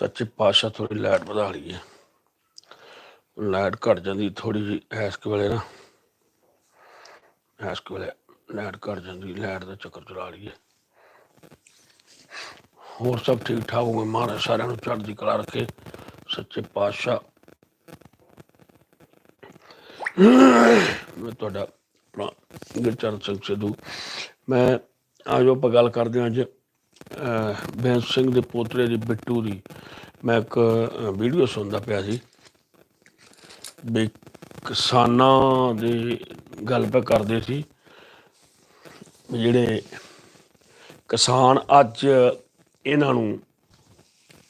ਸੱਚੇ ਪਾਤਸ਼ਾਹ ਥੋੜੀ ਲਾਈਟ ਵਧਾ ਲਈਏ। ਲਾਈਟ ਘਟ ਜਾਂਦੀ ਥੋੜੀ ਜਿਹੀ ਐਸ ਵੇਲੇ ਨਾ ਐਸ ਵੇਲੇ ਲਾਈਟ ਘਟ ਜਾਂਦੀ, ਲਾਈਟ ਦਾ ਚੱਕਰ ਚਲਾ ਲਈਏ। ਹੋਰ ਸਭ ਠੀਕ ਠਾਕ ਹੋਵੇ ਮਹਾਰਾਜ ਸਾਰਿਆਂ ਨੂੰ ਚੜ੍ਹਦੀ ਕਲਾ ਰੱਖੇ। ਸੱਚੇ ਪਾਤਸ਼ਾਹ। ਮੈਂ ਤੁਹਾਡਾ ਆਪਣਾ ਗੁਰਚਰਨ ਸਿੰਘ ਸਿੱਧੂ। ਮੈਂ ਅੱਜ ਆਪਾਂ ਗੱਲ ਕਰਦੇ ਹਾਂ ਅੱਜ। ਬੈਂਸ ਸਿੰਘ ਦੇ ਪੋਤਰੇ ਦੀ ਬਿੱਟੂ ਦੀ ਮੈਂ ਇੱਕ ਵੀਡੀਓ ਸੁਣਦਾ ਪਿਆ ਸੀ ਵੀ ਕਿਸਾਨਾਂ ਦੀ ਗੱਲ ਪੇ ਕਰਦੇ ਸੀ ਵੀ ਜਿਹੜੇ ਕਿਸਾਨ ਅੱਜ ਇਹਨਾਂ ਨੂੰ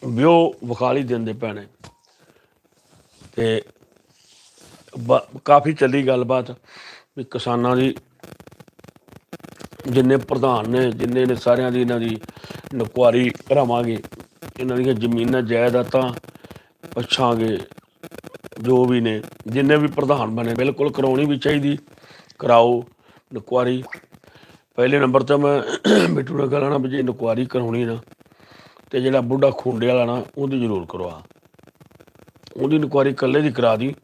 ਵਿਓ ਵਿਖਾਲੀ ਦਿੰਦੇ ਪੈਣੇ ਤੇ ਬ- ਕਾਫੀ ਚੱਲੀ ਗੱਲਬਾਤ ਵੀ ਕਿਸਾਨਾਂ ਦੀ ਜਿੰਨੇ ਪ੍ਰਧਾਨ ਨੇ, ਜਿੰਨੇ ਨੇ ਸਾਰਿਆਂ ਦੀ ਇਹਨਾਂ ਦੀ ਨਕਵਾਰੀ ਕਰਾਵਾਂਗੇ, ਇਹਨਾਂ ਦੀਆਂ ਜ਼ਮੀਨਾਂ, ਜਾਇਦਾਦਾਂ ਪੁੱਛਾਂਗੇ, ਜੋ ਵੀ ਨੇ, ਜਿੰਨੇ ਵੀ ਪ੍ਰਧਾਨ ਬਣੇ, ਬਿਲਕੁਲ ਕਰਾਉਣੀ ਵੀ ਚਾਹੀਦੀ, ਕਰਾਓ ਨਕਵਾਰੀ। ਪਹਿਲੇ ਨੰਬਰ ਤੇ ਮੈਂ ਬਿੱਟੂ ਨਾਲ ਗੱਲ ਨਾ ਵੀ ਜੇ ਇਨਕੁਆਰੀ ਕਰਾਉਣੀ ਨਾ, ਤੇ ਜਿਹੜਾ ਬੁੱਢਾ ਖੁੰਡੇ ਵਾਲਾ ਨਾ, ਉਹਦੀ ਜ਼ਰੂਰ ਕਰਵਾ। ਉਹਦੀ ਇਨਕੁਆਰੀ ਇਕੱਲੇ ਦੀ ਕਰਾ ਦੀ,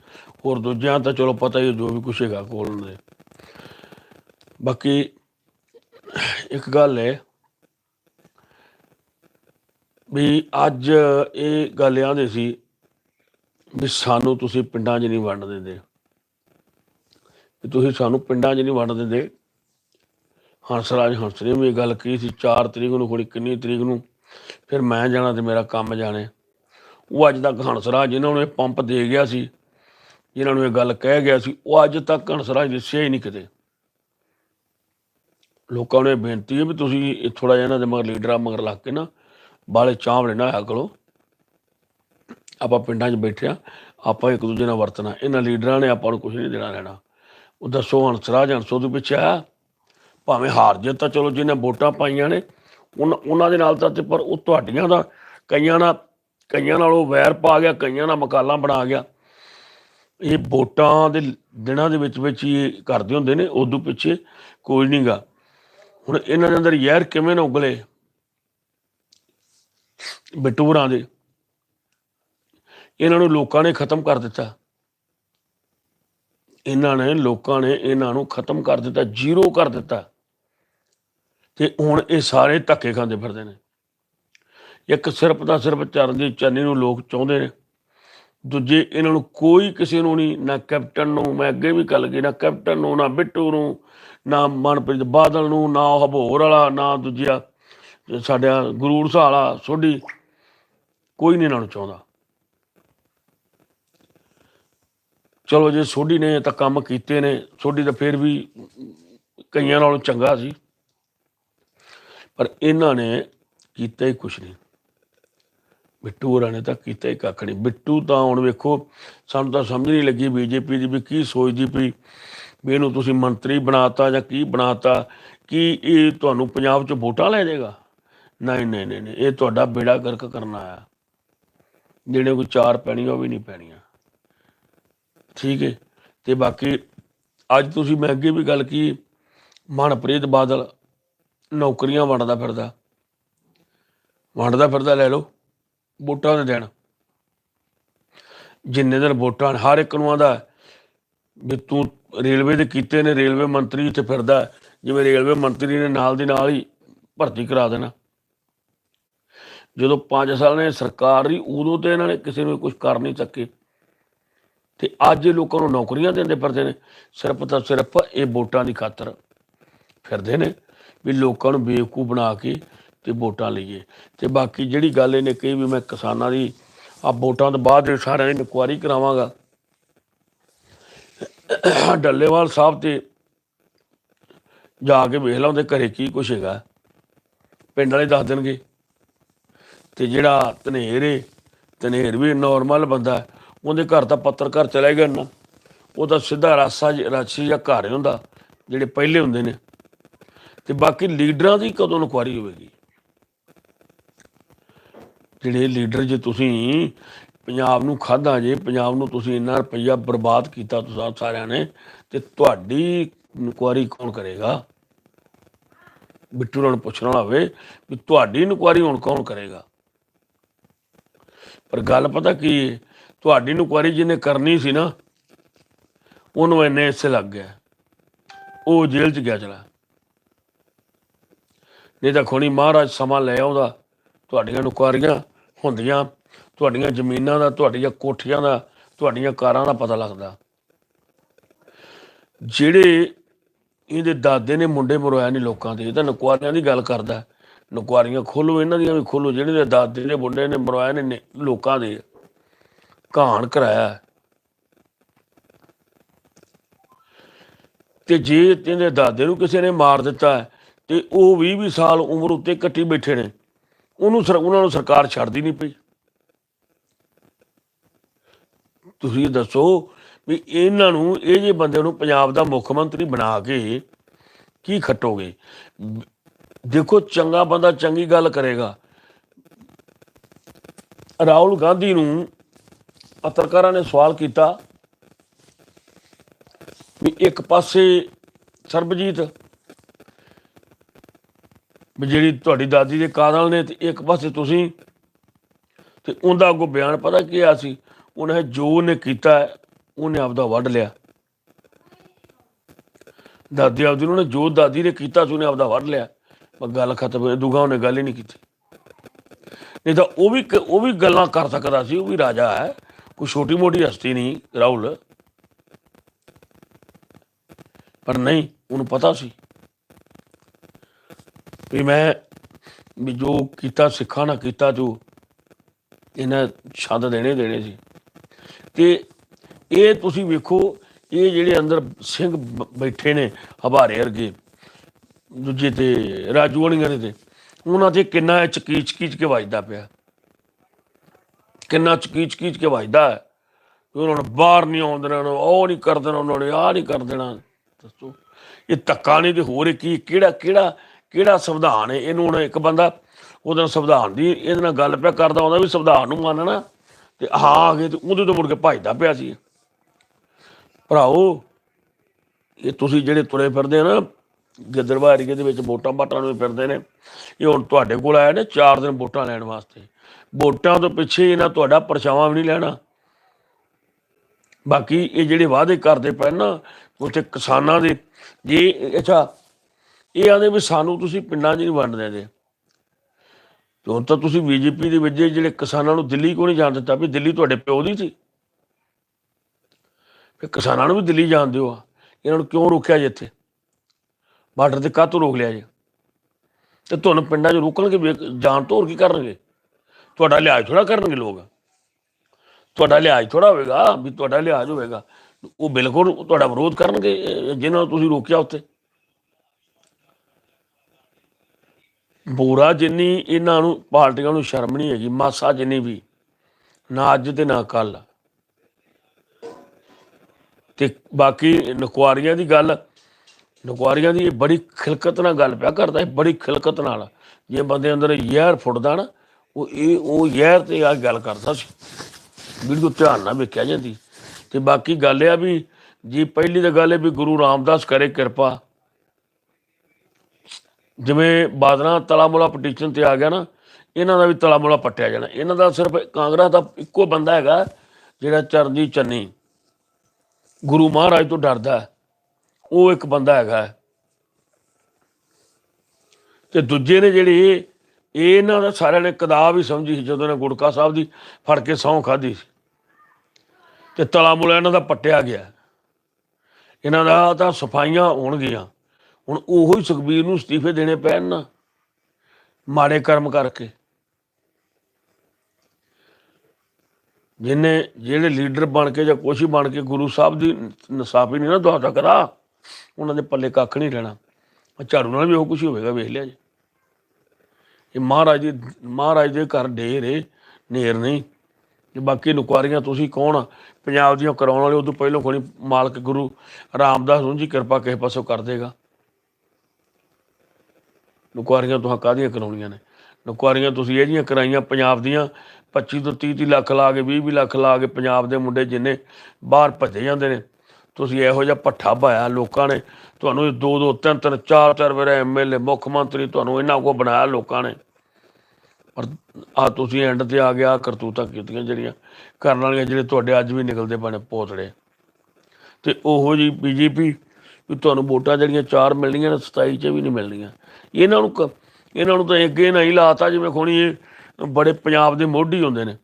ਹੋਰ ਦੂਜਿਆਂ ਤਾਂ ਚਲੋ ਪਤਾ ਹੀ ਹੈ ਜੋ ਵੀ ਕੁਛ ਹੈਗਾ ਕੋਲ ਉਹਨਾਂ ਬਾਕੀ ਇੱਕ ਗੱਲ ਹੈ ਵੀ ਅੱਜ ਇਹ ਗੱਲ ਆਂਦੇ ਸੀ ਵੀ ਸਾਨੂੰ ਤੁਸੀਂ ਪਿੰਡਾਂ 'ਚ ਨਹੀਂ ਵੰਡ ਦਿੰਦੇ। ਵੀ ਤੁਸੀਂ ਸਾਨੂੰ ਪਿੰਡਾਂ 'ਚ ਨਹੀਂ ਵੰਡ ਦਿੰਦੇ। ਹੰਸਰਾਜ ਹੰਸ ਨੇ ਵੀ ਇਹ ਗੱਲ ਕਹੀ ਸੀ 4 ਤਰੀਕ ਨੂੰ ਕੋੜੀ ਕਿੰਨੀ ਤਰੀਕ ਨੂੰ, ਫਿਰ ਮੈਂ ਜਾਣਾ ਤੇ ਮੇਰਾ ਕੰਮ ਜਾਣੇ। ਉਹ ਅੱਜ ਤੱਕ ਹੰਸਰਾਜ ਜਿਨ੍ਹਾਂ ਨੂੰ ਇਹ ਪੰਪ ਦੇ ਗਿਆ ਸੀ, ਜਿਨ੍ਹਾਂ ਨੂੰ ਇਹ ਗੱਲ ਕਹਿ ਗਿਆ ਸੀ, ਉਹ ਅੱਜ ਤੱਕ ਹੰਸਰਾਜ ਦੱਸਿਆ ਹੀ ਨਹੀਂ ਕਿਤੇ। ਲੋਕਾਂ ਨੂੰ ਇਹ ਬੇਨਤੀ ਹੈ ਵੀ ਤੁਸੀਂ ਥੋੜਾ ਜਿਹਾ ਇਹਨਾਂ ਦੇ ਮਗਰ ਲੀਡਰਾਂ ਮਗਰ ਲੱਗ ਕੇ ਨਾ ਬਾਲੇ ਚਾਂਵਲੇ ਨਾ ਆਇਆ ਕਰੋ। ਆਪਾਂ ਪਿੰਡਾਂ 'ਚ ਬੈਠੇ ਆ ਆਪਾਂ ਇੱਕ ਦੂਜੇ ਨਾਲ ਵਰਤਣਾ, ਇਹਨਾਂ ਲੀਡਰਾਂ ਨੇ ਆਪਾਂ ਨੂੰ ਕੁਝ ਨਹੀਂ ਦੇਣਾ ਲੈਣਾ ਉਹ ਦੱਸੋ ਹੰਸਰਾਜ ਹੰਸੋ ਦੇ ਪਿੱਛੇ ਆ। ਭਾਵੇਂ ਹਾਰ ਜੇ ਤਾਂ ਚਲੋ ਜਿਹਨੇ ਵੋਟਾਂ ਪਾਈਆਂ ਨੇ, ਉਨ- ਉਹਨਾਂ ਦੇ ਨਾਲ ਤਾਂ ਤੇ ਪਰ ਉਹ ਤੁਹਾਡੀਆਂ ਦਾ, ਕਈਆਂ ਨਾਲ ਕਈਆਂ ਨਾਲ ਉਹ ਵੈਰ ਪਾ ਗਿਆ, ਕਈਆਂ ਨਾਲ ਮਕਾਲਾਂ ਬਣਾ ਗਿਆ। ਇਹ ਵੋਟਾਂ ਦੇ ਦਿਨਾਂ ਦੇ ਵਿੱਚ ਵਿੱਚ ਹੀ ਇਹ ਕਰਦੇ ਹੁੰਦੇ ਨੇ, ਉਦੋਂ ਪਿੱਛੇ ਕੋਈ ਨਹੀਂਗਾ ਹੁਣ ਇਹਨਾਂ ਦੇ ਅੰਦਰ ਯਾਰ ਕਿਵੇਂ ਨਾ ਉਗਲੇ ਬਟੂਰਾਂ ਦੇ। ਇਹਨਾਂ ਨੂੰ ਲੋਕਾਂ ਨੇ ਖਤਮ ਕਰ ਦਿੱਤਾ। ਇਹਨਾਂ ਨੇ, ਲੋਕਾਂ ਨੇ ਇਹਨਾਂ ਨੂੰ ਖਤਮ ਕਰ ਦਿੱਤਾ, ਜ਼ੀਰੋ ਕਰ ਦਿੱਤਾ। ਤੇ ਹੁਣ ਇਹ ਸਾਰੇ ਧੱਕੇ ਖਾਂਦੇ ਫਿਰਦੇ ਨੇ। ਇੱਕ ਸਿਰਫ ਦਾ ਸਿਰਫ ਚਰਨਜੀਤ ਚੰਨੀ ਨੂੰ ਲੋਕ ਚਾਹੁੰਦੇ ਨੇ। ਦੂਜੇ, ਇਹਨਾਂ ਨੂੰ ਕੋਈ ਕਿਸੇ ਨੂੰ ਨਹੀਂ, ਨਾ ਕੈਪਟਨ ਨੂੰ, ਮੈਂ ਅੱਗੇ ਵੀ ਗੱਲ ਕੀਤੀ ਨਾ ਕੈਪਟਨ ਨੂੰ, ਨਾ ਬਿੱਟੂ ਨੂੰ ਨਾ ਮਨਪ੍ਰੀਤ ਬਾਦਲ ਨੂੰ, ਨਾ ਉਹ ਹਬੋਰ ਵਾਲਾ, ਨਾ ਦੂਜਾ ਸਾਡਾ ਗਰੂਰ ਸਾਲਾ, ਸੋਢੀ ਕੋਈ ਨਹੀਂ ਇਹਨਾਂ ਨੂੰ ਚਾਹੁੰਦਾ। ਚਲੋ ਜੇ ਸੋਢੀ ਨੇ ਤਾਂ ਕੰਮ ਕੀਤੇ ਨੇ, ਸੋਢੀ ਤਾਂ ਫਿਰ ਵੀ ਕਈਆਂ ਨਾਲੋਂ ਚੰਗਾ ਸੀ। ਪਰ ਇਹਨਾਂ ਨੇ ਕੀਤਾ ਹੀ ਕੁਛ ਨਹੀਂ। ਬਿੱਟੂ ਹੋਰਾਂ ਨੇ ਤਾਂ ਕੀਤਾ ਹੀ ਕੱਖ ਨਹੀਂ। ਬਿੱਟੂ ਤਾਂ ਹੁਣ ਵੇਖੋ, ਸਾਨੂੰ ਤਾਂ ਸਮਝ ਨਹੀਂ ਲੱਗੀ ਬੀਜੇਪੀ ਦੀ ਵੀ ਕੀ ਸੋਚਦੀ ਪਈ। ਵੀ ਇਹਨੂੰ ਤੁਸੀਂ ਮੰਤਰੀ ਬਣਾਤਾ ਜਾਂ ਕੀ ਬਣਾਤਾ, ਕੀ ਇਹ ਤੁਹਾਨੂੰ ਪੰਜਾਬ 'ਚ ਵੋਟਾਂ ਲੈ ਜਾਏਗਾ ਨਹੀਂ ਨਹੀਂ ਨਹੀਂ ਇਹ ਤੁਹਾਡਾ ਬੇੜਾ ਗਰਕ ਕਰਨਾ ਆ ਜਿਹੜੇ ਕੋਈ ਚਾਰ ਪੈਣੀਆਂ, ਉਹ ਵੀ ਨਹੀਂ ਪੈਣੀਆਂ। ਠੀਕ ਹੈ ਤੇ ਬਾਕੀ ਅੱਜ ਤੁਸੀਂ ਮੈਂ ਅੱਗੇ ਵੀ ਗੱਲ ਕੀ, ਮਨਪ੍ਰੀਤ ਬਾਦਲ ਨੌਕਰੀਆਂ ਵੰਡਦਾ ਫਿਰਦਾ। ਵੰਡਦਾ ਫਿਰਦਾ, ਲੈ ਲਓ, ਵੋਟਾਂ ਦੇ ਦੇਣ ਜਿੰਨੇ ਦਿਨ ਵੋਟਾਂ ਹਰ ਇੱਕ ਨੂੰ ਆਂਦਾ ਵੀ ਤੂੰ ਰੇਲਵੇ ਦੇ ਕੀਤੇ ਨੇ, ਰੇਲਵੇ ਮੰਤਰੀ ਇੱਥੇ ਫਿਰਦਾ ਜਿਵੇਂ ਰੇਲਵੇ ਮੰਤਰੀ ਨੇ ਨਾਲ ਦੀ ਨਾਲ ਹੀ ਭਰਤੀ ਕਰਾ ਦੇਣਾ। ਜਦੋਂ 5 ਸਾਲ ਨੇ ਸਰਕਾਰ ਰਹੀ, ਉਦੋਂ ਤੇ ਇਹਨਾਂ ਨੇ ਕਿਸੇ ਨੂੰ ਕੁਝ ਕਰ ਨਹੀਂ ਸਕੇ। ਤੇ ਅੱਜ ਲੋਕਾਂ ਨੂੰ ਨੌਕਰੀਆਂ ਦਿੰਦੇ ਫਿਰਦੇ ਨੇ, ਸਿਰਫ ਤਾਂ ਸਿਰਫ ਇਹ ਵੋਟਾਂ ਦੀ ਖਾਤਰ ਫਿਰਦੇ ਨੇ ਵੀ ਲੋਕਾਂ ਨੂੰ ਬੇਵਕੂਫ ਬਣਾ ਕੇ ਤੇ ਵੋਟਾਂ ਲਈਏ। ਤੇ ਬਾਕੀ ਜਿਹੜੀ ਗੱਲ ਇਹਨੇ ਕਹੀ ਵੀ ਮੈਂ ਕਿਸਾਨਾਂ ਦੀ ਆ ਵੋਟਾਂ ਤੋਂ ਬਾਅਦ ਸਾਰਿਆਂ ਦੀ ਇਨਕੁਆਰੀ ਕਰਾਵਾਂਗਾ ਡੱਲੇਵਾਲ ਸਾਹਿਬ ਤੇ ਜਾ ਕੇ ਵੇਖ ਲਾ ਉਹਦੇ ਘਰੇ ਕੀ ਕੁਛ ਹੈਗਾ। ਪਿੰਡ ਵਾਲੇ ਦੱਸ ਦੇਣਗੇ। ਤੇ ਜਿਹੜਾ ਧਨੇਰ ਏ, ਧਨੇਰ ਵੀ ਨਾਰਮਲ ਬੰਦਾ ਉਹਦੇ ਘਰ ਤਾਂ ਪੱਤਰਕਾਰ ਚਲੇ ਗਿਆ ਨਾ। ਉਹ ਤਾਂ ਸਿੱਧਾ ਰਾਸਾ ਜ- ਰਾਸ਼ੀ ਜਾਂ ਘਰ ਹੁੰਦਾ, ਜਿਹੜੇ ਪਹਿਲੇ ਹੁੰਦੇ ਨੇ। ਤੇ ਬਾਕੀ ਲੀਡਰਾਂ ਦੀ ਕਦੋਂ ਇਨਕੁਆਰੀ ਹੋਵੇਗੀ? ਜਿਹੜੇ ਲੀਡਰ ਜੇ ਤੁਸੀਂ ਪੰਜਾਬ ਨੂੰ ਖਾਧਾ ਜੇ, ਪੰਜਾਬ ਨੂੰ ਤੁਸੀਂ ਇੰਨਾ ਰੁਪਈਆ ਬਰਬਾਦ ਕੀਤਾ ਤੁਸੀਂ ਸਾਰਿਆਂ ਨੇ, ਤੇ ਤੁਹਾਡੀ ਇਨਕੁਆਰੀ ਕੌਣ ਕਰੇਗਾ? ਬਿੱਟੂ ਨੂੰ ਪੁੱਛਣਾ ਹੋਵੇ ਵੀ ਤੁਹਾਡੀ ਇਨਕੁਆਰੀ ਹੁਣ ਕੌਣ ਕਰੇਗਾ? ਪਰ ਗੱਲ ਪਤਾ ਕੀ ਹੈ ਤੁਹਾਡੀ ਇਨਕੁਆਰੀ ਜਿਹਨੇ ਕਰਨੀ ਸੀ ਨਾ, ਉਹਨੂੰ ਇੰਨੇ ਇਸੇ ਲੱਗ ਗਿਆ ਉਹ ਜੇਲ੍ਹ 'ਚ ਗਿਆ ਚਲਾ। ਨਹੀਂ ਤਾਂ ਖੋਣੀ ਮਹਾਰਾਜ ਸਮਾਂ ਲੈ ਆਉਂਦਾ, ਤੁਹਾਡੀਆਂ ਇਨਕੁਆਰੀਆਂ ਹੁੰਦੀਆਂ ਤੁਹਾਡੀਆਂ ਜ਼ਮੀਨਾਂ ਦਾ ਤੁਹਾਡੀਆਂ ਕੋਠੀਆਂ ਦਾ ਤੁਹਾਡੀਆਂ ਕਾਰਾਂ ਦਾ ਪਤਾ ਲੱਗਦਾ। ਜਿਹੜੇ ਇਹਦੇ ਦਾਦੇ ਨੇ ਮੁੰਡੇ ਮਰਵਾਇਆ ਨਹੀਂ ਲੋਕਾਂ ਦੇ ਇਹ ਤਾਂ ਨਕੁਆਰੀਆਂ ਦੀ ਗੱਲ ਕਰਦਾ। ਨਕੁਆਰੀਆਂ ਖੋਲੋ ਇਹਨਾਂ ਦੀਆਂ ਵੀ ਖੋਲੋ ਜਿਹੜੇ ਦੇ ਦਾਦੇ ਨੇ ਮੁੰਡੇ ਨੇ ਮਰਵਾਇਆ ਨੇ ਲੋਕਾਂ ਦੇ ਘਾਣ ਕਰਾਇਆ। ਹੈ। ਤੇ ਜੇ ਇਹਦੇ ਦਾਦੇ ਨੂੰ ਕਿਸੇ ਨੇ ਮਾਰ ਦਿੱਤਾ ਹੈ, ਤੇ ਉਹ 20 20 ਸਾਲ ਉਮਰ ਉੱਤੇ ਕੱਟੀ ਬੈਠੇ ਨੇ ਉਹਨੂੰ ਸਰ- ਉਹਨਾਂ ਨੂੰ ਸਰਕਾਰ ਛੱਡਦੀ ਨਹੀਂ ਪਈ। ਤੁਸੀਂ ਦੱਸੋ ਵੀ ਇਹਨਾਂ ਨੂੰ, ਇਹ ਜੇ ਬੰਦੇ ਨੂੰ ਪੰਜਾਬ ਦਾ ਮੁੱਖ ਮੰਤਰੀ ਬਣਾ ਕੇ ਕੀ ਖੱਟੋਗੇ? ਦੇਖੋ, ਚੰਗਾ ਬੰਦਾ ਚੰਗੀ ਗੱਲ ਕਰੇਗਾ। ਰਾਹੁਲ ਗਾਂਧੀ ਨੂੰ ਪੱਤਰਕਾਰਾਂ ਨੇ ਸਵਾਲ ਕੀਤਾ ਵੀ ਇੱਕ ਪਾਸੇ ਸਰਬਜੀਤ, ਵੀ ਜਿਹੜੀ ਤੁਹਾਡੀ ਦਾਦੀ ਦੇ ਕਾਦਲ ਨੇ ਤੇ ਇੱਕ ਪਾਸੇ ਤੁਸੀਂ, ਤੇ ਉਹਦਾ ਅੱਗੋਂ ਬਿਆਨ ਪਤਾ ਕੀ ਆ ਸੀ? ਉਹਨੇ ਜੋ ਉਹਨੇ ਕੀਤਾ, ਉਹਨੇ ਆਪਦਾ ਵੱਢ ਲਿਆ। ਦਾਦੀ ਆਪਦੀ ਨੂੰ ਉਹਨੇ ਜੋ ਦਾਦੀ ਨੇ ਕੀਤਾ ਸੀ, ਉਹਨੇ ਆਪਦਾ ਵੱਢ ਲਿਆ। ਪਰ ਗੱਲ ਖਤਮ ਹੋਈ, ਦੂਗਾ ਉਹਨੇ ਗੱਲ ਹੀ ਨਹੀਂ ਕੀਤੀ। ਨਹੀਂ ਤਾਂ ਉਹ ਵੀ ਉਹ ਵੀ ਗੱਲਾਂ ਕਰ ਸਕਦਾ ਸੀ, ਉਹ ਵੀ ਰਾਜਾ ਹੈ। ਕੋਈ ਛੋਟੀ ਮੋਟੀ ਹਸਤੀ ਨਹੀਂ, ਰਾਹੁਲ। ਪਰ ਨਹੀਂ, ਉਹਨੂੰ ਪਤਾ ਸੀ ਵੀ ਮੈਂ, ਵੀ ਜੋ ਕੀਤਾ, ਸਿੱਖਾਂ ਨਾ ਕੀਤਾ ਜੋ, ਇਹਨਾਂ ਛੰਦ ਦੇਣੇ ਦੇਣੇ ਸੀ। ਤੇ ਇਹ ਤੁਸੀਂ ਵੇਖੋ, ਇਹ ਜਿਹੜੇ ਅੰਦਰ ਸਿੰਘ ਬ- ਬੈਠੇ ਨੇ ਹਬਾਰੇ ਵਰਗੇ, ਦੂਜੇ ਤੇ ਰਾਜੂ ਵਾਲੀਆਂ ਦੇ ਤੇ, ਉਹਨਾਂ ਤੇ ਕਿੰਨਾ ਇਹ ਚਕੀਚ ਕੇ ਵੱਜਦਾ ਪਿਆ। ਕਿੰਨਾ ਚਕੀਚ ਕੀਚ ਕੇ ਵੱਜਦਾ ਉਹਨਾਂ ਨੂੰ ਬਾਹਰ ਨਹੀਂ ਆਉਣ ਦੇਣਾ, ਉਹਨੂੰ ਉਹ ਨਹੀਂ ਕਰ ਦੇਣਾ, ਉਹਨਾਂ ਨੇ ਆਹ ਨਹੀਂ ਕਰ ਦੇਣਾ। ਦੱਸੋ, ਇਹ ਧੱਕਾ ਨਹੀਂ ਤੇ ਹੋਰ ਕੀ, ਕਿਹੜਾ ਕਿਹੜਾ ਕਿਹੜਾ ਸੰਵਿਧਾਨ ਹੈ? ਇਹਨੂੰ ਹੁਣ ਇੱਕ ਬੰਦਾ ਉਹਦਾ ਸੰਵਿਧਾਨ ਦੀ, ਇਹਦੇ ਨਾਲ ਗੱਲ ਪਿਆ ਕਰਦਾ ਹੁੰਦਾ ਵੀ ਸੰਵਿਧਾਨ ਨੂੰ ਮੰਨਣਾ। ਤੇ ਹਾਂ ਆ ਗਏ ਤੇ ਉਹਦੇ ਤੋਂ ਮੁੜ ਕੇ ਭੱਜਦਾ ਪਿਆ ਸੀ। ਭਰਾਓ, ਇਹ ਤੁਸੀਂ ਜਿਹੜੇ ਤੁਰੇ ਫਿਰਦੇ ਆ ਨਾ ਗਿੱਦੜਵਾ ਏਰੀਏ ਦੇ ਵਿੱਚ ਵੋਟਾਂ ਬਾਟਾਂ ਨੂੰ ਫਿਰਦੇ ਨੇ, ਇਹ ਹੁਣ ਤੁਹਾਡੇ ਕੋਲ ਆਇਆ ਨੇ 4 ਦਿਨ ਵੋਟਾਂ ਲੈਣ ਵਾਸਤੇ। ਵੋਟਾਂ ਤੋਂ ਪਿੱਛੇ ਇਹਨਾਂ ਤੁਹਾਡਾ ਪਰਛਾਵਾਂ ਵੀ ਨਹੀਂ ਲੈਣਾ। ਬਾਕੀ ਇਹ ਜਿਹੜੇ ਵਾਅਦੇ ਕਰਦੇ ਪਏ ਨਾ, ਉੱਥੇ ਕਿਸਾਨਾਂ ਦੇ, ਜੇ, ਅੱਛਾ, ਇਹ ਆਂਦੇ ਵੀ ਸਾਨੂੰ ਤੁਸੀਂ ਪਿੰਡਾਂ 'ਚ ਨਹੀਂ ਵੰਡਦੇ ਦੇ ਤੇ ਹੁਣ ਤਾਂ ਤੁਸੀਂ ਬੀਜੇਪੀ ਦੇ ਵਿੱਚ ਜਿਹੜੇ ਕਿਸਾਨਾਂ ਨੂੰ ਦਿੱਲੀ ਕਿਉਂ ਨਹੀਂ ਜਾਣ ਦਿੱਤਾ? ਵੀ ਦਿੱਲੀ ਤੁਹਾਡੇ ਪਿਓ ਦੀ ਸੀ। ਫਿਰ ਕਿਸਾਨਾਂ ਨੂੰ ਵੀ ਦਿੱਲੀ ਜਾਣ ਦਿਓ ਆ। ਇਹਨਾਂ ਨੂੰ ਕਿਉਂ ਰੋਕਿਆ ਜੇ ਇੱਥੇ? ਬਾਰਡਰ ਤੇ ਕਾਹ ਤੋਂ ਰੋਕ ਲਿਆ ਜੇ? ਤੇ ਤੁਹਾਨੂੰ ਪਿੰਡਾਂ 'ਚ ਰੋਕਣਗੇ ਵੀ ਜਾਣ ਤੋਂ ਹੋਰ ਕੀ ਕਰਨਗੇ? ਤੁਹਾਡਾ ਲਿਹਾਜ਼ ਥੋੜਾ ਕਰਨਗੇ ਲੋਕ। ਤੁਹਾਡਾ ਲਿਹਾਜ਼ ਥੋੜਾ ਹੋਵੇਗਾ, ਵੀ ਤੁਹਾਡਾ ਲਿਹਾਜ਼ ਹੋਵੇਗਾ। ਉਹ ਬਿਲਕੁਲ ਤੁਹਾਡਾ ਵਿਰੋਧ ਕਰਨਗੇ ਅਹ ਜਿਨ੍ਹਾਂ ਨੂੰ ਤੁਸੀਂ ਰੋਕਿਆ ਉੱਥੇ। ਬੂਰਾ ਜਿੰਨੀ ਇਹਨਾਂ ਨੂੰ, ਪਾਰਟੀਆਂ ਨੂੰ ਸ਼ਰਮ ਨਹੀਂ ਹੈਗੀ, ਮਾਸਾ ਜਿੰਨੀ ਵੀ। ਨਾ ਅੱਜ ਤੇ ਨਾ ਕੱਲ ਤੇ ਬਾਕੀ ਨਕਵਾਰੀਆਂ ਦੀ ਗੱਲ ਨਕਵਾਰੀਆਂ ਦੀ ਬੜੀ ਖਿਲਕਤ ਨਾਲ ਗੱਲ ਪਿਆ ਕਰਦਾ ਹੈ ਬੜੀ ਖਿਲਕਤ ਨਾਲ। ਜੇ ਬੰਦੇ ਅੰਦਰ ਯਾਰ ਫੁੱਟਦਾ ਨਾ, ਉਹ ਇਹ, ਉਹ ਯਾਰ ਤੇ ਆ ਗੱਲ ਕਰਦਾ ਸੀ। ਵੀਡੀਓ ਧਿਆਨ ਨਾਲ ਵੇਖਿਆ ਜਾਂਦੀ। ਤੇ ਬਾਕੀ ਗੱਲ ਇਹ ਆ ਵੀ, ਜੀ ਪਹਿਲੀ ਤਾਂ ਗੱਲ ਹੈ ਵੀ ਗੁਰੂ ਰਾਮਦਾਸ ਕਰੇ ਕਿਰਪਾ ਜਿਵੇਂ ਬਾਦਲਾਂ ਤਲਾਮੁਲਾ ਪਟੀਸ਼ਨ ਤੇ ਆ ਗਿਆ ਨਾ, ਇਹਨਾਂ ਦਾ ਵੀ ਤਲਾਮੁਲਾ ਪੱਟਿਆ ਜਾਣਾ। ਇਹਨਾਂ ਦਾ ਸਿਰਫ ਕਾਂਗਰਸ ਦਾ ਇੱਕੋ ਬੰਦਾ ਹੈਗਾ, ਜਿਹੜਾ ਚਰਨਜੀਤ ਚੰਨੀ। ਗੁਰੂ ਮਹਾਰਾਜ ਤੋਂ ਡਰਦਾ ਉਹ ਇੱਕ ਬੰਦਾ ਹੈਗਾ ਹੈ। ਤੇ ਦੂਜੇ ਨੇ ਜਿਹੜੇ ਇਹਨਾਂ ਦਾ ਸਾਰਿਆਂ ਨੇ ਕਦਾਬ ਹੀ ਸਮਝੀ ਸੀ, ਜਦੋਂ ਨੇ ਗੁੜਕਾ ਸਾਹਿਬ ਦੀ ਫੜ ਕੇ ਸਹੁੰ ਖਾਧੀ ਸੀ। ਤੇ ਤਲਾਮੁਲਾ ਇਹਨਾਂ ਦਾ ਪੱਟਿਆ ਗਿਆ। ਇਹਨਾਂ ਦਾ ਤਾਂ ਸਫਾਈਆਂ ਹੋਣਗੀਆਂ। ਹੁਣ ਉਹੋ ਹੀ ਸੁਖਬੀਰ ਨੂੰ ਅਸਤੀਫੇ ਦੇਣੇ ਪੈਣ ਨਾ। ਮਾੜੇ ਕਰਮ ਕਰਕੇ। ਜਿਹਨੇ ਜਿਹੜੇ ਲੀਡਰ ਬਣ ਕੇ ਜਾਂ ਕੁਛ ਹੀ ਬਣ ਕੇ ਗੁਰੂ ਸਾਹਿਬ ਦੀ ਨਸਾਫੀ ਨਹੀਂ ਨਾ ਦੁਆਤਾ ਕਰਾ ਉਹਨਾਂ ਦੇ ਪੱਲੇ ਕੱਖ ਨਹੀਂ ਰਹਿਣਾ। ਝਾੜੂ ਨਾਲ ਵੀ ਉਹ ਕੁਛ ਹੋਵੇਗਾ, ਵੇਖ ਲਿਆ ਜੀ। ਇਹ ਮਹਾਰਾਜ ਦੇ ਮਹਾਰਾਜ ਦੇ ਘਰ ਢੇਰ ਏ ਨੇਰ ਨਹੀਂ। ਤੇ ਬਾਕੀ ਨੁਕਵਾਰੀਆਂ ਤੁਸੀਂ ਕੌਣ ਪੰਜਾਬ ਦੀਆਂ ਕਰਾਉਣ ਵਾਲੇ ਉਦੋਂ ਪਹਿਲਾਂ ਕੋਈ ਮਾਲਕ ਗੁਰੂ ਰਾਮਦਾਸ ਨੂੰ ਜੀ ਕਿਰਪਾ ਕਿਸੇ ਪਾਸੋਂ ਕਰ ਦੇਗਾ। ਨੁਕਵਾਰੀਆਂ ਤੁਹਾਂ ਕਾਹਦੀਆਂ ਕਰਾਉਣੀਆਂ ਨੇ? ਨੁਕਵਾਰੀਆਂ ਤੁਸੀਂ ਇਹ ਜੀਆਂ ਕਰਾਈਆਂ, ਪੰਜਾਬ ਦੀਆਂ 25 ਤੋਂ 30 30 ਲੱਖ ਲਾ ਕੇ 20 20 ਲੱਖ ਲਾ ਕੇ ਪੰਜਾਬ ਦੇ ਮੁੰਡੇ ਜਿੰਨੇ ਬਾਹਰ ਭੱਜੇ ਜਾਂਦੇ ਨੇ, ਤੁਸੀਂ ਇਹੋ ਜਿਹਾ ਪੱਠਾ ਪਾਇਆ ਲੋਕਾਂ ਨੇ, ਤੁਹਾਨੂੰ ਦੋ ਦੋ, ਤਿੰਨ ਤਿੰਨ, ਚਾਰ ਚਾਰ ਵਾਰ ਐਮਐਲਏ ਮੁੱਖ ਮੰਤਰੀ ਤੁਹਾਨੂੰ ਇਹਨਾਂ ਕੋ ਬਣਾਇਆ ਲੋਕਾਂ ਨੇ। ਪਰ ਆ ਤੁਸੀਂ ਐਂਡ ਤੇ ਆ ਗਿਆ, ਕਰਤੂਤਾਂ ਕੀਤੀਆਂ ਜਿਹੜੀਆਂ, ਕਰਨ ਵਾਲੀਆਂ ਜਿਹੜੇ ਤੁਹਾਡੇ ਅੱਜ ਵੀ ਨਿਕਲਦੇ ਪਏ ਨੇ ਪੋਤੜੇ। ਤੇ ਉਹੋ ਜੀ ਬੀਜੇਪੀ ਵੀ ਤੁਹਾਨੂੰ ਵੋਟਾਂ ਜਿਹੜੀਆਂ ਚਾਰ ਮਿਲਣੀਆਂ ਨੇ 27 ਚ ਵੀ ਨਹੀਂ ਮਿਲਣੀਆਂ। ਇਹਨਾਂ ਨੂੰ ਕ- ਇਹਨਾਂ ਨੂੰ ਤਾਂ ਅੱਗੇ ਨਹੀਂ ਲਾਤਾ ਜਿਵੇਂ ਖੋਣੀ ਬੜੇ ਪੰਜਾਬ ਦੇ ਮੋਢੀ ਹੁੰਦੇ ਨੇ।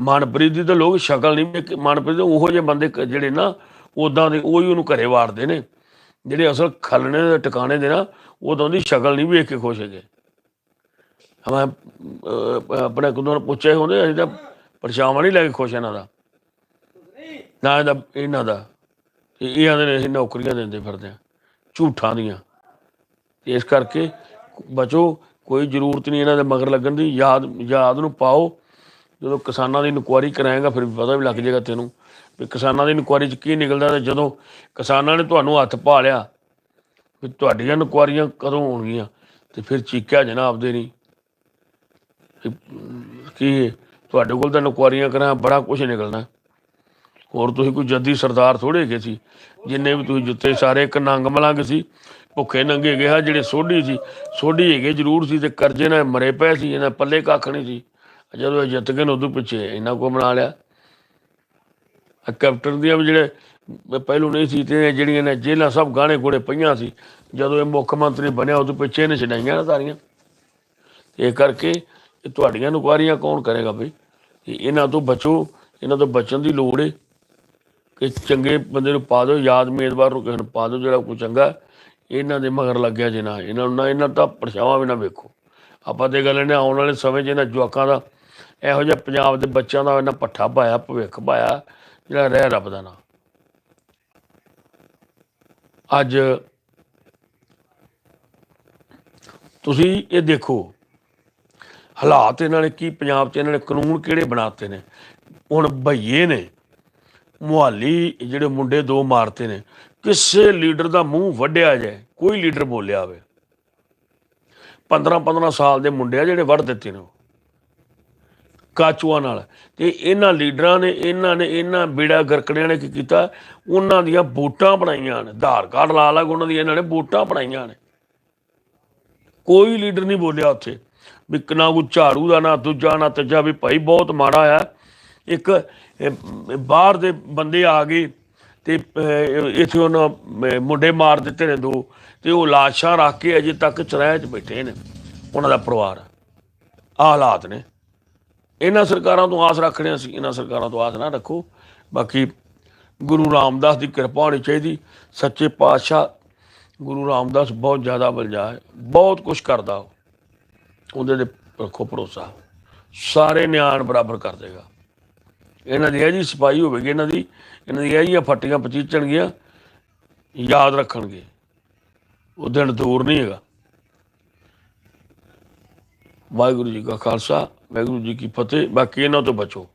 ਮਨਪ੍ਰੀਤ ਦੀ ਤਾਂ ਲੋਕ ਸ਼ਕਲ ਨਹੀਂ ਵੇਖ ਮਨਪ੍ਰੀਤ ਦੇ ਉਹੋ ਜਿਹੇ ਬੰਦੇ ਜਿਹੜੇ ਨਾ ਉਦਾਂ ਦੇ ਉਹੀ ਉਹਨੂੰ ਘਰੇ ਵਾੜਦੇ ਨੇ। ਜਿਹੜੇ ਅਸਲ ਖਲਣੇ ਦੇ ਟਿਕਾਣੇ ਦੇ ਨਾ ਉਦੋਂ ਦੀ ਸ਼ਕਲ ਨਹੀਂ ਵੇਖ ਕੇ ਖੁਸ਼ ਹੈਗੇ। ਮੈਂ ਆਪਣੇ ਕੁਦੋਂ ਨੂੰ ਪੁੱਛਿਆ ਹੁੰਦੇ, ਅਸੀਂ ਤਾਂ ਪਰਛਾਵਾਂ ਨਹੀਂ ਲੈ ਕੇ ਖੁਸ਼ ਇਹਨਾਂ ਦਾ। ਨਾ ਇਹਦਾ ਇਹਨਾਂ ਦਾ। ਇਹ ਆਂਦੇ ਨੇ ਅਸੀਂ ਨੌਕਰੀਆਂ ਦਿੰਦੇ ਫਿਰਦੇ ਆ, ਝੂਠਾਂ ਦੀਆਂ। ਇਸ ਕਰਕੇ ਬਚੋ, ਕੋਈ ਜ਼ਰੂਰਤ ਨਹੀਂ ਇਹਨਾਂ ਦੇ ਮਗਰ ਲੱਗਣ ਦੀ, ਯਾਦ ਯਾਦ ਨੂੰ ਪਾਓ। ਜਦੋਂ ਕਿਸਾਨਾਂ ਦੀ ਇਨਕੁਆਰੀ ਕਰਾਏਗਾ, ਫਿਰ ਪਤਾ ਵੀ ਲੱਗ ਜਾਏਗਾ ਤੈਨੂੰ। ਵੀ ਕਿਸਾਨਾਂ ਦੀ ਇਨਕੁਆਰੀ 'ਚ ਕੀ ਨਿਕਲਦਾ ਤੇ ਜਦੋਂ ਕਿਸਾਨਾਂ ਨੇ ਤੁਹਾਨੂੰ ਹੱਥ ਪਾ ਲਿਆ, ਵੀ ਤੁਹਾਡੀਆਂ ਇਨਕੁਆਰੀਆਂ ਕਦੋਂ ਹੋਣਗੀਆਂ? ਤੇ ਫਿਰ ਚੀਕਿਆ ਜਨਾਬ ਦੇ ਨਹੀਂ। ਕੀ ਤੁਹਾਡੇ ਕੋਲ ਤਾਂ ਇਨਕੁਆਰੀਆਂ ਕਰਾਂ, ਬੜਾ ਕੁਝ ਨਿਕਲਣਾ। ਹੋਰ ਤੁਸੀਂ ਕੋਈ ਜੱਦੀ ਸਰਦਾਰ ਥੋੜੇ ਹੈਗੇ ਸੀ, ਜਿੰਨੇ ਵੀ ਤੁਸੀਂ ਜੁੱਤੇ ਸਾਰੇ ਇੱਕ ਨੰਗ ਮਲੰਗ ਸੀ, ਭੁੱਖੇ ਨੰਗੇ ਗਏ ਆ ਜਿਹੜੇ ਸੋਢੀ ਸੀ, ਸੋਢੀ ਹੈਗੇ ਜ਼ਰੂਰ ਸੀ ਤੇ ਕਰਜ਼ੇ ਨਾਲ ਮਰੇ ਪਏ ਸੀ, ਇਹਨਾਂ ਪੱਲੇ ਕੱਖ ਨਹੀਂ ਸੀ। ਜਦੋਂ ਇਹ ਜਿੱਤ ਗਏ ਨੇ ਉਦੋਂ ਪਿੱਛੇ ਇਹਨਾਂ ਕੋ ਬਣਾ ਲਿਆ। ਕੈਪਟਨ ਦੀਆਂ ਵੀ ਜਿਹੜੇ ਪਹਿਲੂ ਨਹੀਂ ਸੀ ਤੇ ਜਿਹੜੀਆਂ ਨੇ ਜੇਲਾਂ ਸਭ ਗਾਣੇ ਗੋੜੇ ਪਈਆਂ ਸੀ, ਜਦੋਂ ਇਹ ਮੁੱਖ ਮੰਤਰੀ ਬਣਿਆ ਉਦੋਂ ਪਿੱਛੇ ਇਹਨੇ ਛਡਾਈਆਂ ਨਾ ਸਾਰੀਆਂ। ਇਹ ਕਰਕੇ ਇਹ ਤੁਹਾਡੀਆਂ ਨੁਕਵਾਰੀਆਂ ਕੌਣ ਕਰੇਗਾ ਬਈ? ਇਹਨਾਂ ਤੋਂ ਬਚੋ, ਇਹਨਾਂ ਤੋਂ ਬਚਣ ਦੀ ਲੋੜ ਏ। ਕਿ ਚੰਗੇ ਬੰਦੇ ਨੂੰ ਪਾ ਦਿਓ, ਯਾਦ ਉਮੀਦਵਾਰ ਨੂੰ ਕਿਸੇ ਪਾ ਦਿਓ, ਜਿਹੜਾ ਕੋਈ ਚੰਗਾ ਇਹਨਾਂ ਦੇ ਮਗਰ ਲੱਗਿਆ ਜੇ ਨਾ, ਇਹਨਾਂ ਨੂੰ ਨਾ, ਇਹਨਾਂ ਦਾ ਪਰਛਾਵਾਂ ਵੀ ਨਾ ਵੇਖੋ। ਆਪਾਂ ਤੇ ਗੱਲ ਨੇ ਆਉਣ ਵਾਲੇ ਸਮੇਂ 'ਚ ਇਹਨਾਂ ਜਵਾਕਾਂ ਦਾ ਇਹੋ ਜਿਹਾ ਪੰਜਾਬ ਦੇ ਬੱਚਿਆਂ ਦਾ ਇਹਨਾਂ ਪੱਠਾ ਪਾਇਆ, ਭਵਿੱਖ ਪਾਇਆ, ਜਿਹੜਾ ਰਹਿ ਰੱਬ ਦਾ ਨਾ। ਅੱਜ ਤੁਸੀਂ ਇਹ ਦੇਖੋ, ਹਾਲਾਤ ਇਹਨਾਂ ਨੇ ਕੀ, ਪੰਜਾਬ 'ਚ ਇਹਨਾਂ ਨੇ ਕਾਨੂੰਨ ਕਿਹੜੇ ਬਣਾਤੇ ਨੇ। ਹੁਣ ਭਈਏ ਨੇ ਮੁਹਾਲੀ ਜਿਹੜੇ ਮੁੰਡੇ ਦੋ ਮਾਰਤੇ ਨੇ, ਕਿਸੇ ਲੀਡਰ ਦਾ ਮੂੰਹ ਵੱਢਿਆ ਜਾਏ, ਕੋਈ ਲੀਡਰ ਬੋਲਿਆ ਹੋਵੇ। 15 15 ਸਾਲ ਦੇ ਮੁੰਡੇ ਆ ਜਿਹੜੇ ਵੱਢ ਦਿੱਤੇ ਨੇ ਉਹ। ਕਾਚੂਆਂ ਨਾਲ। ਤੇ ਇਹਨਾਂ ਲੀਡਰਾਂ ਨੇ, ਇਹਨਾਂ ਨੇ, ਇਹਨਾਂ ਬੇੜਾ ਗਰਕੜਿਆਂ ਨੇ ਕੀ ਕੀਤਾ? ਉਹਨਾਂ ਦੀਆਂ ਵੋਟਾਂ ਬਣਾਈਆਂ ਨੇ। ਆਧਾਰ ਕਾਰਡ ਲਾ ਲਾ ਉਹਨਾਂ ਦੀਆਂ ਇਹਨਾਂ ਨੇ ਵੋਟਾਂ ਬਣਾਈਆਂ ਨੇ। ਕੋਈ ਲੀਡਰ ਨਹੀਂ ਬੋਲਿਆ ਉੱਥੇ। ਵੀ ਨਾ ਕੋਈ ਝਾੜੂ ਦਾ, ਨਾ ਦੂਜਾ, ਨਾ ਤੀਜਾ। ਵੀ ਭਾਈ ਬਹੁਤ ਮਾੜਾ ਆ। ਇੱਕ ਬਾਹਰ ਦੇ ਬੰਦੇ ਆ ਗਏ ਤੇ ਇੱਥੇ ਉਹਨਾਂ ਮੁੰਡੇ ਮਾਰ ਦਿੱਤੇ ਨੇ ਦੋ ਤੇ ਉਹ ਲਾਸ਼ਾਂ ਰੱਖ ਕੇ ਅਜੇ ਤੱਕ ਚਰਾਇਆ 'ਚ ਬੈਠੇ ਨੇ, ਉਹਨਾਂ ਦਾ ਪਰਿਵਾਰ। ਆਹ ਹਾਲਾਤ ਨੇ। ਇਹਨਾਂ ਸਰਕਾਰਾਂ ਤੋਂ ਆਸ ਰੱਖਣੇ ਸੀ ਇਹਨਾਂ ਸਰਕਾਰਾਂ ਤੋਂ ਆਸ ਨਾ ਰੱਖੋ। ਬਾਕੀ ਗੁਰੂ ਰਾਮਦਾਸ ਦੀ ਕਿਰਪਾ ਹੋਣੀ ਚਾਹੀਦੀ। ਸੱਚੇ ਪਾਤਸ਼ਾਹ ਗੁਰੂ ਰਾਮਦਾਸ ਬਹੁਤ ਜ਼ਿਆਦਾ ਬਲਜਾ ਹੈ, ਬਹੁਤ ਕੁਝ ਕਰਦਾ ਉਹਦੇ ਦੇ ਰੱਖੋ ਭਰੋਸਾ। ਸਾਰੇ ਨਿਆਣ ਬਰਾਬਰ ਕਰ ਦੇਗਾ। ਇਹਨਾਂ ਦੀ ਇਹ ਜੀ ਸਪਾਈ ਹੋਵੇਗੀ ਇਹਨਾਂ ਦੀ ਇਹਨਾਂ ਦੀ ਇਹ ਜੀਆਂ ਫੱਟੀਆਂ ਪਚੀਚਣਗੀਆਂ, ਯਾਦ ਰੱਖਣਗੇ। ਉਹ ਦਿਨ ਦੂਰ ਨਹੀਂ ਹੈਗਾ। ਵਾਹਿਗੁਰੂ ਜੀ ਕਾ ਖਾਲਸਾ, ਵਾਹਿਗੁਰੂ ਜੀ ਕੀ ਫਤਿਹ, ਬਾਕੀ ਇਹਨਾਂ ਤੋਂ ਬਚੋ।